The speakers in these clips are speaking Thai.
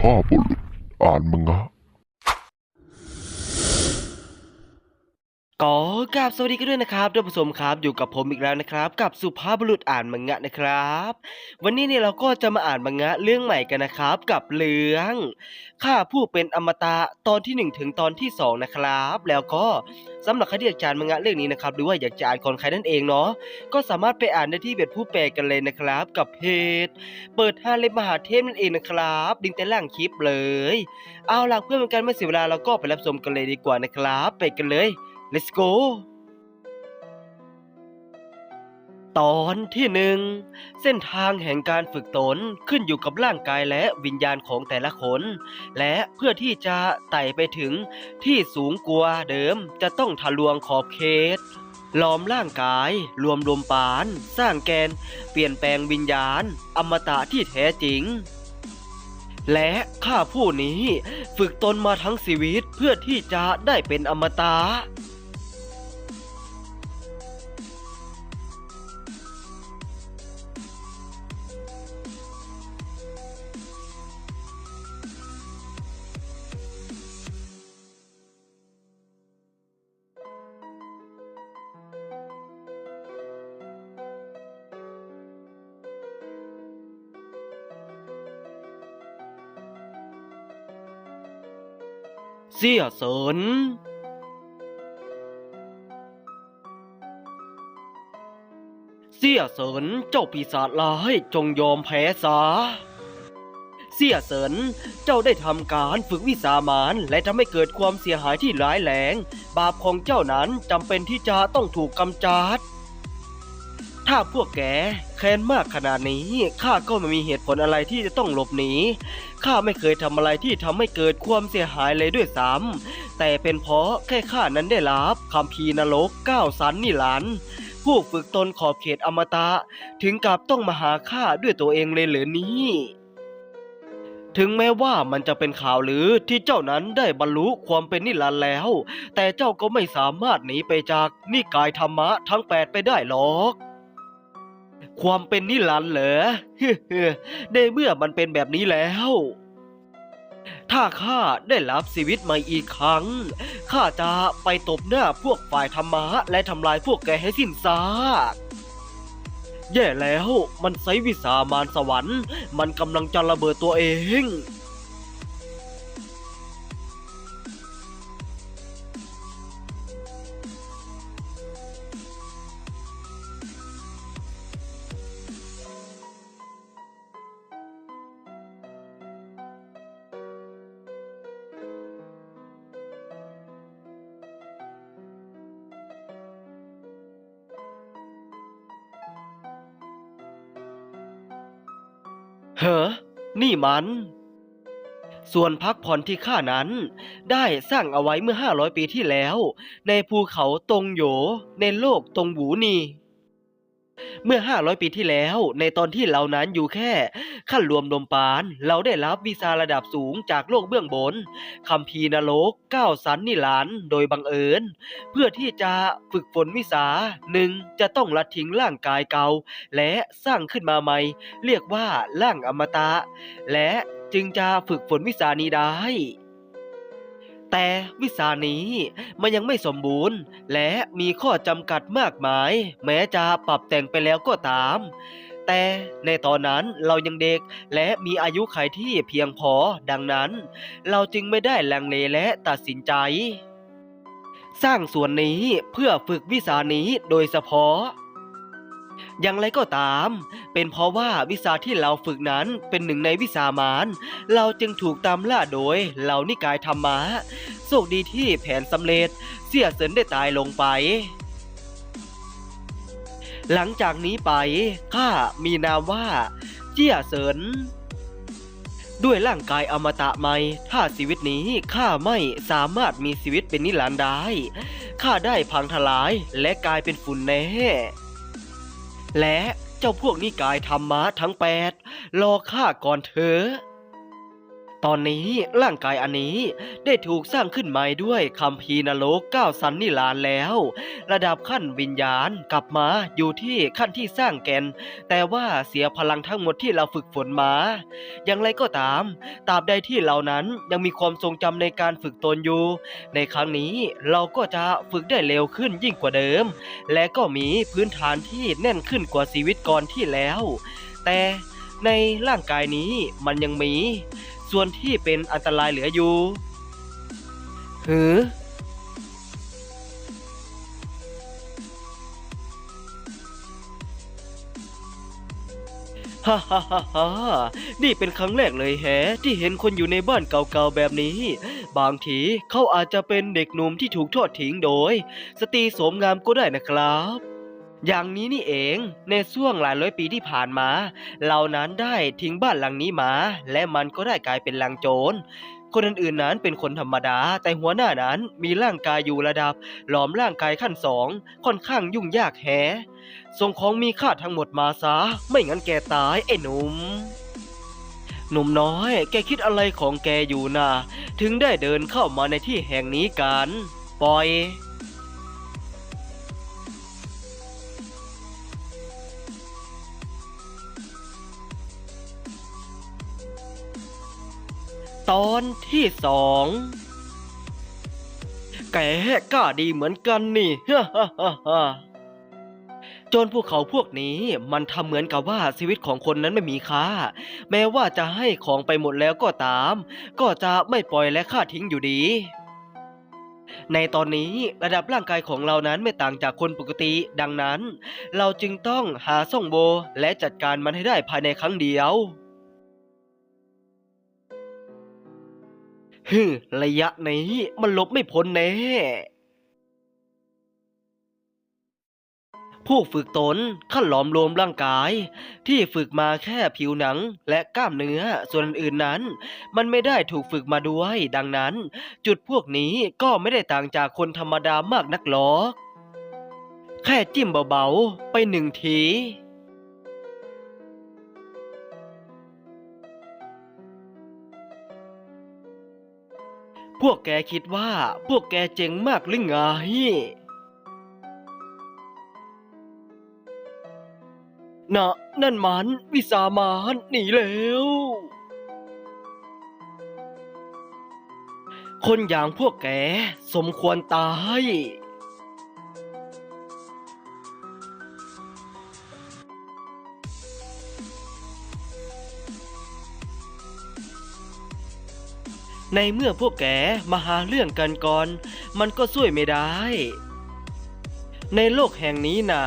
ภาพ ก็กราบสวัสดีกันด้วยนะครับท่านผู้ชมครับอยู่กับผมอีกแล้วนะครับ กับสุภาพบุรุษอ่านมังงะนะครับ วันนี้เนี่ยเราก็จะมาอ่านมังงะเรื่องใหม่กันนะครับ กับเรื่องข้าผู้เป็นอมตะตอนที่1ถึงตอนที่2นะครับ แล้วก็สำหรับใครที่อยากจะอ่านมังงะเรื่องนี้นะครับหรือว่าอยากจะอ่านก่อนใครนั่นเองเนาะก็สามารถไปอ่านได้ที่เบ็ดผู้แปลกันเลยนะครับ กับเพจเปิดห้าเล่มมหาเทพนั่นเองนะครับลิงก์ใต้ล่างคลิปเลย เอาล่ะเพื่อเป็นการไม่เสียเวลาเราก็ไปรับชมกันเลยดีกว่านะครับ ไปกันเลย let's go ตอนที่หนึ่งเส้นทางแห่งการฝึกตนขึ้นอยู่กับร่างกายและวิญญาณของแต่ละคน และเพื่อที่จะไต่ไปถึงที่สูงกว่าเดิมจะต้องทะลวงขอบเขตล้อมร่างกาย รวมรวมปาน สร้างแกน เปลี่ยนแปลงวิญญาณ อมตะที่แท้จริง และข้าผู้นี้ฝึกตนมาทั้งชีวิตเพื่อที่จะได้เป็นอมตะ เสียสนเสียเสรินเจ้าปีศาจร้ายจงยอมแพ้ซะเสียเสรินเจ้าได้ทำการฝึกวิสามานและทำให้เกิดความเสียหายที่ร้ายแรง บาปของเจ้านั้นจำเป็นที่จะต้องถูกกำจัด ถ้าพวกแกแค้นมากขนาดนี้ข้าก็ไม่มีเหตุผลอะไรที่จะต้องหลบหนีข้าไม่เคยทำอะไรที่ทำให้เกิดความเสียหายเลยด้วยซ้ำแต่เป็นเพราะแค่ข้านั้นได้รับคำพีนรกก้าวสันนิรันดร์ผู้ฝึกตนขอบเขตอมตะ ถึงกับต้องมาหาข้าด้วยตัวเองเลยเหรือนี่ถึงแม้ว่ามันจะเป็นข่าวหรือที่เจ้านั้นได้บรรลุความเป็นนิรันดร์แล้ว แต่เจ้าก็ไม่สามารถหนีไปจากนิกายธรรมะทั้งแปดไปได้หรอก ความเป็นนิรันดร์เหรอในเมื่อมันเป็นแบบนี้แล้ว ถ้าข้าได้รับชีวิตใหม่อีกครั้ง ข้าจะไปตบหน้าพวกฝ่ายธรรมะและทำลายพวกแกให้สิ้นซากแย่แล้วมันไซวิสามานสวรรค์ มันกำลังจะระเบิดตัวเอง เฮ้อนี่มัน ส่วนพักผ่อนที่ข้านั้น ได้สร้างเอาไว้เมื่อ 500 ปีที่แล้ว ในภูเขาตงโหยในโลกตงหูนี เมื่อ 500 ปีที่แล้ว ในตอนที่เรานั้นอยู่แค่ ขั้นรวมลมปาน เราได้รับวีซาระดับสูงจากโลกเบื้องบนคำพีนรกก้าสันนิลานโดยบังเอิญ เพื่อที่จะฝึกฝนวิสาหนึ่งจะต้องละทิ้งร่างกายเก่า และสร้างขึ้นมาใหม่ เรียกว่าร่างอมตะ และจึงจะฝึกฝนวิสานี้ได้ แต่วิสานี้มันยังไม่สมบูรณ์ และมีข้อจำกัดมากมาย แม้จะปรับแต่งไปแล้วก็ตาม แต่ในตอนนั้นเรายังเด็กและมีอายุขัยที่เพียงพอดังนั้น เราจึงไม่ได้ลังเลและตัดสินใจ สร้างส่วนนี้เพื่อฝึกวิสานี้โดยเฉพาะ อย่างไรก็ตาม เป็นเพราะว่าวิสาที่เราฝึกนั้นเป็นหนึ่งในวิสามานเราจึงถูกตามล่าโดยเหล่านิกายธรรมะโชคดีที่แผนสำเร็จ เสียเซินได้ตายลงไป หลังจากนี้ไปข้ามีนามว่า เจียเซินด้วยร่างกายอมตะไหมถ้าชีวิตนี้ข้าไม่สามารถมีชีวิตเป็นนิรันดร์ได้ ข้าได้พังทลายและกลายเป็นฝุ่นแน่ และเจ้าพวกนิกายธรรมะทั้งแปดรอข้าก่อนเถอะ ตอนนี้ร่างกายอันนี้ได้ถูกสร้างขึ้นใหม่ด้วยคัมภีนรกเก้าสันนิลานแล้ว ระดับขั้นวิญญาณกลับมาอยู่ที่ขั้นที่สร้างแกน แต่ว่าเสียพลังทั้งหมดที่เราฝึกฝนมา อย่างไรก็ตามตราบใดที่เรานั้นยังมีความทรงจำในการฝึกตนอยู่ ในครั้งนี้เราก็จะฝึกได้เร็วขึ้นยิ่งกว่าเดิม และก็มีพื้นฐานที่แน่นขึ้นกว่าชีวิตก่อนที่แล้ว แต่ในร่างกายนี้มันยังมี ส่วนที่เป็นอันตรายเหลืออยู่หือฮ่าฮ่าฮ่าฮ่านี่เป็นครั้งแรกเลยแฮะ ที่เห็นคนอยู่ในบ้านเก่าๆแบบนี้ บางทีเขาอาจจะเป็นเด็กหนุ่มที่ถูกทอดทิ้งโดย สตรีโสมงามก็ได้นะครับ อย่างนี้นี่เองในช่วงหลายร้อยปีที่ผ่านมาเรานั้นได้ทิ้งบ้านหลังนี้มา และมันก็ได้กลายเป็นหลังโจรคนอื่นๆนั้นเป็นคนธรรมดา แต่หัวหน้านั้นมีร่างกายอยู่ระดับ หลอมร่างกายขั้นสองค่อนข้างยุ่งยากแฮะส่งของมีค่าทั้งหมดมาซะ ไม่งั้นแกตายไอ้หนุ่มหนุ่มน้อย แกคิดอะไรของแกอยู่นะถึงได้เดินเข้ามาในที่แห่งนี้กัน ปล่อย ตอนที่สองแกกล้าดีเหมือนกันนี่ฮ่าฮ่าฮ่าจนพวกเขาพวกนี้มันทำเหมือนกับว่าชีวิตของคนนั้นไม่มีค่า แม้ว่าจะให้ของไปหมดแล้วก็ตาม ก็จะไม่ปล่อยและฆ่าทิ้งอยู่ดี ในตอนนี้ระดับร่างกายของเรานั้นไม่ต่างจากคนปกติ ดังนั้น เราจึงต้องหาส่องโบและจัดการมันให้ได้ภายในครั้งเดียว ฮึระยะนี้มันหลบไม่พ้นแน่ ผู้ฝึกตนขั้นหลอมรวมร่างกาย ที่ฝึกมาแค่ผิวหนังและกล้ามเนื้อส่วนอื่นนั้น มันไม่ได้ถูกฝึกมาด้วย ดังนั้น จุดพวกนี้ก็ไม่ได้ต่างจากคนธรรมดามากนักหรอก แค่จิ้มเบาๆ ไปหนึ่งที พวกแกคิดว่า พวกแกเจ๋งมากหรือไง น่ะ นั่นมันวิสามานหนีแล้ว คนอย่างพวกแกสมควรตาย ในเมื่อพวกแกมาหาเรื่องกันก่อน มันก็ช่วยไม่ได้ ในโลกแห่งนี้นะ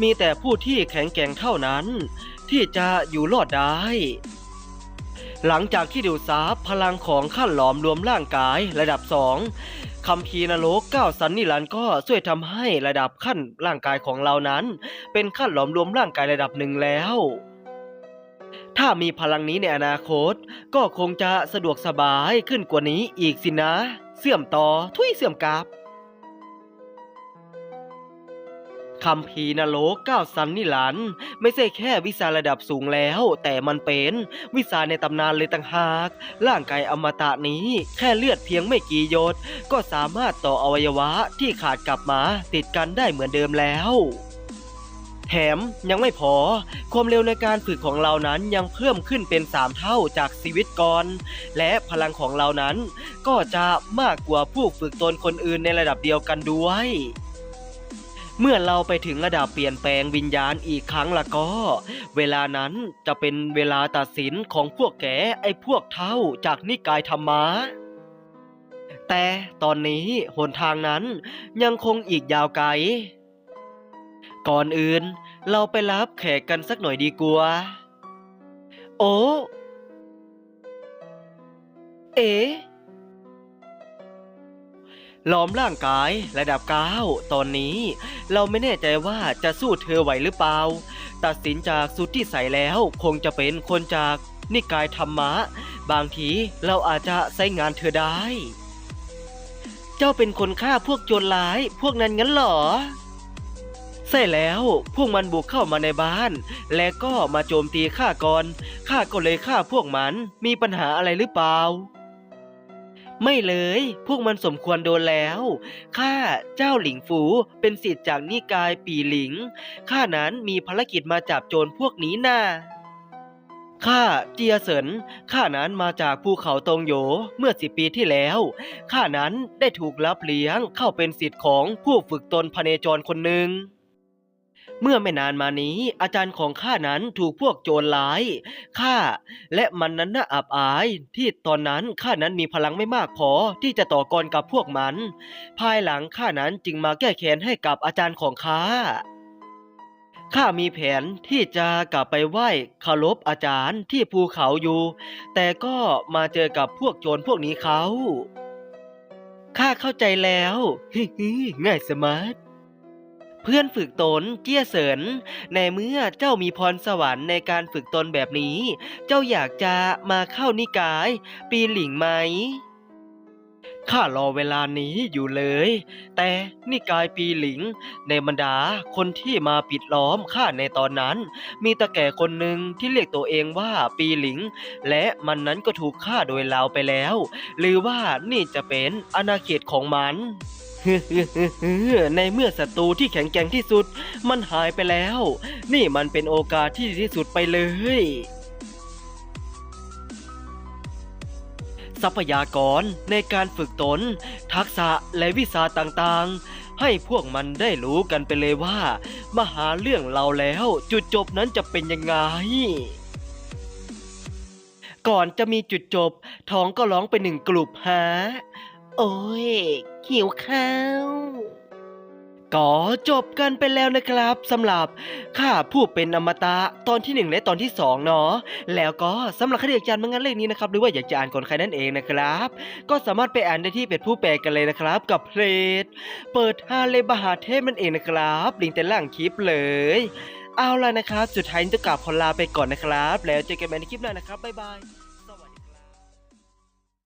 มีแต่ผู้ที่แข็งแกร่งเท่านั้น ที่จะอยู่รอดได้ หลังจากที่ดูดซับพลังของขั้นหลอมรวมร่างกายระดับสองคำพีนรกเก้าสันนิรันก็ช่วยทำให้ระดับขั้นร่างกายของเรานั้น เป็นขั้นหลอมรวมร่างกายระดับหนึ่งแล้ว ถ้ามีพลังนี้ในอนาคต ก็คงจะสะดวกสบายขึ้นกว่านี้อีกสินะ เสื่อมต่อทุยเสื่อมกลับคำพีร์นรกก้าสันนิลัน ไม่ใช่แค่วิชาระดับสูงแล้ว แต่มันเป็นวิชาในตำนานเลยต่างหาก ร่างกายอมตะนี้ แค่เลือดเพียงไม่กี่หยด ก็สามารถต่ออวัยวะที่ขาดกลับมาติดกันได้เหมือนเดิมแล้ว แถมยังไม่พอ ความเร็วในการฝึกของเรานั้นยังเพิ่มขึ้นเป็น 3 เท่าจากชีวิตก่อน และพลังของเรานั้นก็จะมากกว่าผู้ฝึกตนคนอื่นในระดับเดียวกันด้วย เมื่อเราไปถึงระดับเปลี่ยนแปลงวิญญาณอีกครั้งละก็ เวลานั้นจะเป็นเวลาตัดสินของพวกแกไอ้พวกเท่าจากนิกายธรรมะแต่ตอนนี้หนทางนั้นยังคงอีกยาวไกล ก่อนอื่น เราไปรับแขกกันสักหน่อยดีกว่า โอ้ เอ๋หลอมร่างกายระดับเก้าตอนนี้ เราไม่แน่ใจว่าจะสู้เธอไหวหรือเปล่า ตัดสินจากสุดที่ใส่แล้วคงจะเป็นคนจากนิกายธรรมะ บางทีเราอาจจะใช้งานเธอได้ เจ้าเป็นคนฆ่าพวกโจรร้ายพวกนั้นงั้นเหรอ ใช่แล้วพวกมันบุกเข้ามาในบ้าน และก็มาโจมตีข้าก่อนข้าก็เลยฆ่าพวกมันมีปัญหาอะไรหรือเปล่า ไม่เลย พวกมันสมควรโดนแล้วข้าเจ้าหลิงฝูเป็นสิทธิ์จากนิกายปีหลิงข้านั้นมีภารกิจมาจับโจรพวกนี้น่าข้าเจียเสินข้านั้นมาจากภูเขาตงโหยเมื่อสิบปีที่แล้วข้านั้นได้ถูกรับเลี้ยงเข้าเป็นสิทธิ์ของผู้ฝึกตนพเนจรคนหนึ่ง เมื่อไม่นานมานี้ อาจารย์ของข้านั้นถูกพวกโจรร้ายข้าและมันนั้นน่าอับอายที่ตอนนั้นข้านั้นมีพลังไม่มากพอที่จะต่อกรกับพวกมัน ภายหลังข้านั้นจึงมาแก้แค้นให้กับอาจารย์ของข้าข้ามีแผนที่จะกลับไปไหว้คารพอาจารย์ที่ภูเขาอยู่ แต่ก็มาเจอกับพวกโจรพวกนี้เขาข้าเข้าใจแล้ว ฮิฮิง่ายสมาร์ท เพื่อนฝึกตนเจี้ยเสินในเมื่อเจ้ามีพรสวรรค์ในการฝึกตนแบบนี้ เจ้าอยากจะมาเข้านิกาย ปีหลิงไหมข้ารอเวลานี้อยู่เลย แต่นิกายปีหลิง ในบรรดาคนที่มาปิดล้อมข้าในตอนนั้น มีตาแก่คนหนึ่งที่เรียกตัวเองว่าปีหลิง และมันนั้นก็ถูกฆ่าโดยลาวไปแล้ว หรือว่านี่จะเป็นอาณาเขตของมัน ในเมื่อศัตรูที่แข็งแกร่งที่สุด มันหายไปแล้ว นี่มันเป็นโอกาสที่ดีที่สุดไปเลย ทรัพยากรในการฝึกตน ทักษะและวิชาต่างๆ ให้พวกมันได้รู้กันไปเลยว่า มหาเรื่องเราแล้วจุดจบนั้นจะเป็นยังไงก่อนจะมีจุดจบ ท้องก็ร้องไปหนึ่งกลุ่มฮะ โอ้ย หิวข้าวก็จบกันไปแล้วนะครับสำหรับข้าผู้เป็นอมตะตอนที่หนึ่งและตอนที่สองเนาะแล้วก็สำหรับใครอยากจะอ่านมังงะเรื่องนี้นะครับหรือว่าอยากจะอ่านก่อนใครนั่นเองนะครับ ก็สามารถไปอ่านได้ที่เพจผู้แปลกันเลยนะครับ กับเพลงเปิดฮาเลบาหาเทพนั่นเองนะครับลิงก์ใต้ล่างคลิปเลยเอาล่ะนะครับ สุดท้ายนี้ต้องกลับขอลาไปก่อนนะครับ แล้วเจอกันใหม่ในคลิปหน้านะครับบ๊ายบาย